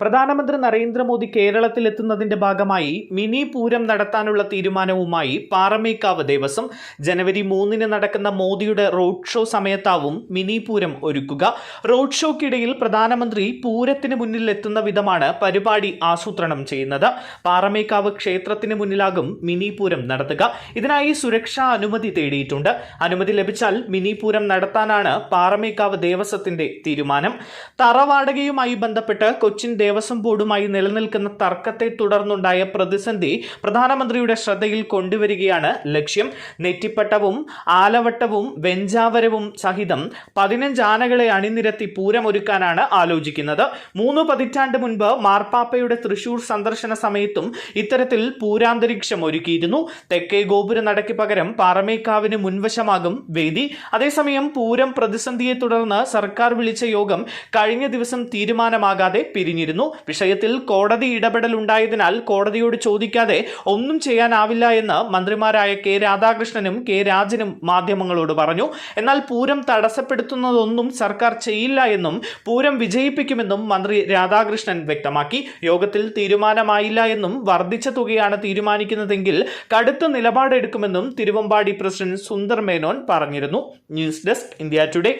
പ്രധാനമന്ത്രി നരേന്ദ്രമോദി കേരളത്തിലെത്തുന്നതിന്റെ ഭാഗമായി മിനി പൂരം നടത്താനുള്ള തീരുമാനവുമായി പാറമേക്കാവ് ദേവസ്വം. ജനുവരി മൂന്നിന് നടക്കുന്ന മോദിയുടെ റോഡ് ഷോ സമയത്താവും മിനി പൂരം ഒരുക്കുക. റോഡ് ഷോക്കിടയിൽ പ്രധാനമന്ത്രി പൂരത്തിന് മുന്നിൽ എത്തുന്ന വിധമാണ് പരിപാടി ആസൂത്രണം ചെയ്യുന്നത്. പാറമേക്കാവ് ക്ഷേത്രത്തിന് മുന്നിലാകും മിനി പൂരം നടത്തുക. ഇതിനായി സുരക്ഷാ അനുമതി തേടിയിട്ടുണ്ട്. അനുമതി ലഭിച്ചാൽ മിനി പൂരം നടത്താനാണ് പാറമേക്കാവ് ദേവസ്വത്തിന്റെ തീരുമാനം. തറവാടകയുമായി ബന്ധപ്പെട്ട് കൊച്ചിൻ ദേവസ്വം ബോർഡുമായി നിലനിൽക്കുന്ന തർക്കത്തെ തുടർന്നുണ്ടായ പ്രതിസന്ധി പ്രധാനമന്ത്രിയുടെ ശ്രദ്ധയിൽ കൊണ്ടുവരികയാണ് ലക്ഷ്യം. നെറ്റിപ്പട്ടവും ആലവട്ടവും വെഞ്ചാവരവും സഹിതം പതിനഞ്ച് ആനകളെ അണിനിരത്തി പൂരമൊരുക്കാനാണ് ആലോചിക്കുന്നത്. മൂന്ന് പതിറ്റാണ്ട് മുൻപ് മാർപ്പാപ്പയുടെ തൃശൂർ സന്ദർശന സമയത്തും ഇത്തരത്തിൽ പൂരാന്തരീക്ഷം ഒരുക്കിയിരുന്നു. തെക്കേ ഗോപുര നടയ്ക്ക് പകരം പാറമേക്കാവിന് മുൻവശമാകും വേദി. അതേസമയം പൂരം പ്രതിസന്ധിയെ തുടർന്ന് സർക്കാർ വിളിച്ച യോഗം കഴിഞ്ഞ ദിവസം തീരുമാനമാകാതെ പിരിഞ്ഞിരുന്നു. വിഷയത്തിൽ കോടതി ഇടപെടൽ ഉണ്ടായതിനാൽ കോടതിയോട് ചോദിക്കാതെ ഒന്നും ചെയ്യാനാവില്ല എന്ന് മന്ത്രിമാരായ കെ രാധാകൃഷ്ണനും കെ രാജനും മാധ്യമങ്ങളോട് പറഞ്ഞു. എന്നാൽ പൂരം തടസ്സപ്പെടുത്തുന്നതൊന്നും സർക്കാർ ചെയ്യില്ല എന്നും പൂരം വിജയിപ്പിക്കുമെന്നും മന്ത്രി രാധാകൃഷ്ണൻ വ്യക്തമാക്കി. യോഗത്തിൽ തീരുമാനമായില്ല എന്നും വർദ്ധിച്ച തുകയാണ് തീരുമാനിക്കുന്നതെങ്കിൽ കടുത്ത നിലപാടെടുക്കുമെന്നും തിരുവമ്പാടി പ്രസിഡന്റ് സുന്ദർ മേനോൻ പറഞ്ഞിരുന്നു. News desk India Today.